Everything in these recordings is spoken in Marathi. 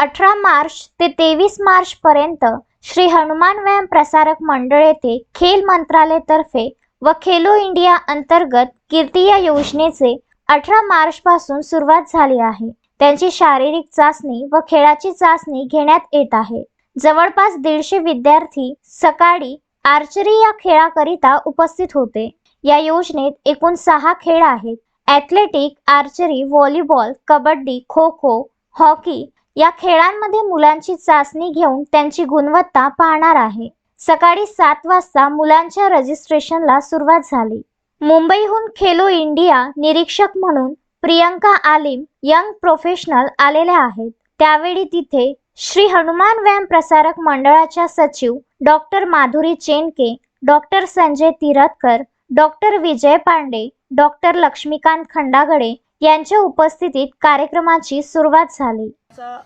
अठरा मार्च ते तेवीस मार्चपर्यंत श्री हनुमान व्यायाम प्रसारक मंडळ येथे खेल मंत्रालयातर्फे व खेलो इंडिया अंतर्गत कीर्ती या योजनेचे अठरा मार्च पासून सुरुवात झाली आहे. त्यांची शारीरिक चाचणी व खेळाची चाचणी घेण्यात येत आहे. जवळपास दीडशे विद्यार्थी सकाळी आर्चरी या खेळाकरिता उपस्थित होते. या योजनेत एकूण सहा खेळ आहेत. Athletic archery volleyball kabaddi kho kho hockey या खेळांमध्ये मुलांची चाचणी घेऊन त्यांची गुणवत्ता पाहणार आहे. सकाळी सात वाजता मुलांच्या रजिस्ट्रेशनला सुरुवात झाली. मुंबईहून खेलो इंडिया निरीक्षक म्हणून प्रियंका आलिम यंग प्रोफेशनल आलेल्या आहेत. त्यावेळी तिथे श्री हनुमान व्यायाम प्रसारक मंडळाच्या सचिव doctor Madhuri Chenke doctor Sanjay Tirathkar doctor Vijay Pande doctor Laxmikant Khandagade यांच्या उपस्थितीत कार्यक्रमाची सुरुवात झाली.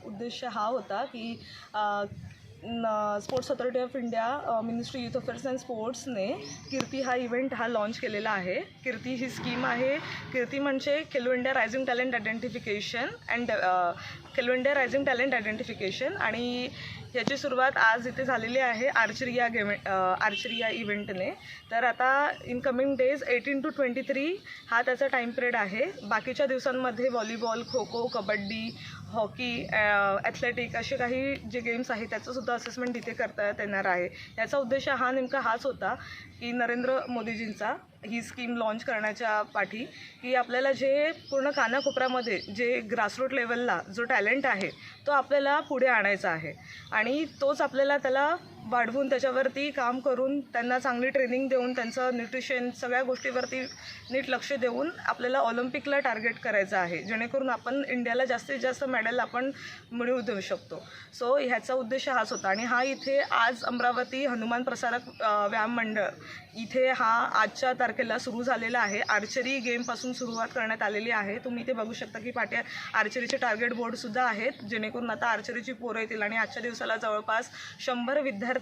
उद्देश हा होता की sports authority of India ministry youth affairs and स्पोर्ट्सने कीर्ती हा इव्हेंट हा लॉन्च केलेला आहे. कीर्ती ही स्कीम आहे. कीर्ती म्हणजे Khelo India rising talent identification and Khelo India rising talent identification आणि याची सुरुवात आज इथे झालेली आहे आर्चरी या गेम आर्चरी या इव्हेंटने. तर आता in coming days eighteen to twenty three हा त्याचा टाईम पिरियड आहे. बाकीच्या दिवसांमध्ये volleyball kho kho kabaddi hockey athletic असे काही जे गेम्स आहेत त्याचंसुद्धा असेसमेंट इथे करता येणार आहे. याचा उद्देश हा नेमका हाच होता की नरेंद्र मोदीजींचा ही स्कीम लॉन्च करण्याच्या पाठी की आपल्याला जे पूर्ण कानाकोपऱ्यामध्ये जे ग्रासरूट लेवलला जो टॅलेंट आहे तो आपल्याला पुढे आणायचा आहे. आणि तोच आपल्याला त्याला वाढवून त्याच्यावरती काम करून त्यांना चांगली ट्रेनिंग देऊन त्यांचं न्यूट्रिशन सगळ्या गोष्टीवरती नीट लक्ष देऊन आपल्याला ऑलिम्पिकला टार्गेट करायचं आहे. जेणेकरून आपण इंडियाला जास्तीत जास्त मेडल आपण मिळवू देऊ शकतो. सो ह्याचा उद्देश हाच होता. आणि हा इथे आज अमरावती हनुमान प्रसारक व्यायाम मंडळ इथे हा आजच्या तारखेला सुरू झालेला आहे. आर्चरी गेमपासून सुरुवात करण्यात आलेली आहे. तुम्ही इथे बघू शकता की पाट्या आर्चरीचे टार्गेट बोर्डसुद्धा आहेत. जेणेकरून आता आर्चरीची पोरं येतील आणि आजच्या दिवसाला जवळपास शंभर विद्यार्थी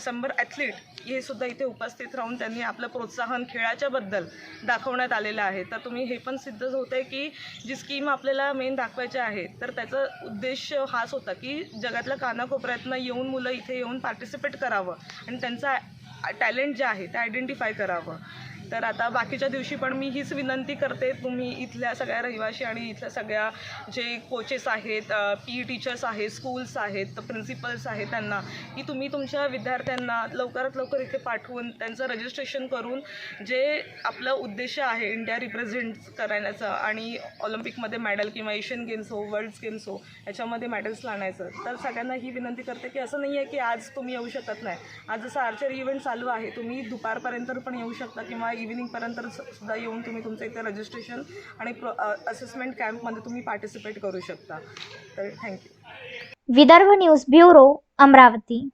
शंभर ॲथलीट हे सुद्धा इथे उपस्थित राहून त्यांनी आपलं प्रोत्साहन खेळाच्याबद्दल दाखवण्यात आलेलं आहे. तर तुम्ही हे पण सिद्ध होतं आहे की जी स्कीम आपल्याला मेन दाखवायची आहे तर त्याचा उद्देश हाच होता की जगातल्या कानाकोपऱ्यातनं येऊन मुलं इथे येऊन पार्टिसिपेट करावं आणि त्यांचा टॅलेंट जे आहे ते आयडेंटिफाय करावं. तर आता बाकीच्या दिवशी पण मी हीच विनंती करते तुम्ही इथल्या सगळ्या रहिवाशी आणि इथल्या सगळ्या जे कोचेस आहेत पी टीचर्स आहेत स्कूल्स आहेत प्रिन्सिपल्स आहेत त्यांना की तुम्ही तुमच्या विद्यार्थ्यांना लवकरात लवकर इथे पाठवून त्यांचं रजिस्ट्रेशन करून जे आपलं उद्देश आहे इंडिया रिप्रेझेंट करण्याचं आणि ऑलिम्पिकमध्ये मेडल किंवा एशियन गेम्स हो वर्ल्ड गेम्स हो याच्यामध्ये मेडल्स लाण्याचं तर सगळ्यांना ही विनंती करते की असं नाही आहे की आज तुम्ही येऊ शकत नाही. आज जसं आर्चरी इव्हेंट चालू आहे तुम्ही दुपारपर्यंत पण येऊ शकता किंवा इव्हिनिंगपर्यंत सुद्धा येऊन तुम्ही तुमचं इथे रजिस्ट्रेशन आणि प्रो असेसमेंट कॅम्पमध्ये तुम्ही पार्टिसिपेट करू शकता. तर thank you Vidarbha news bureau Amravati.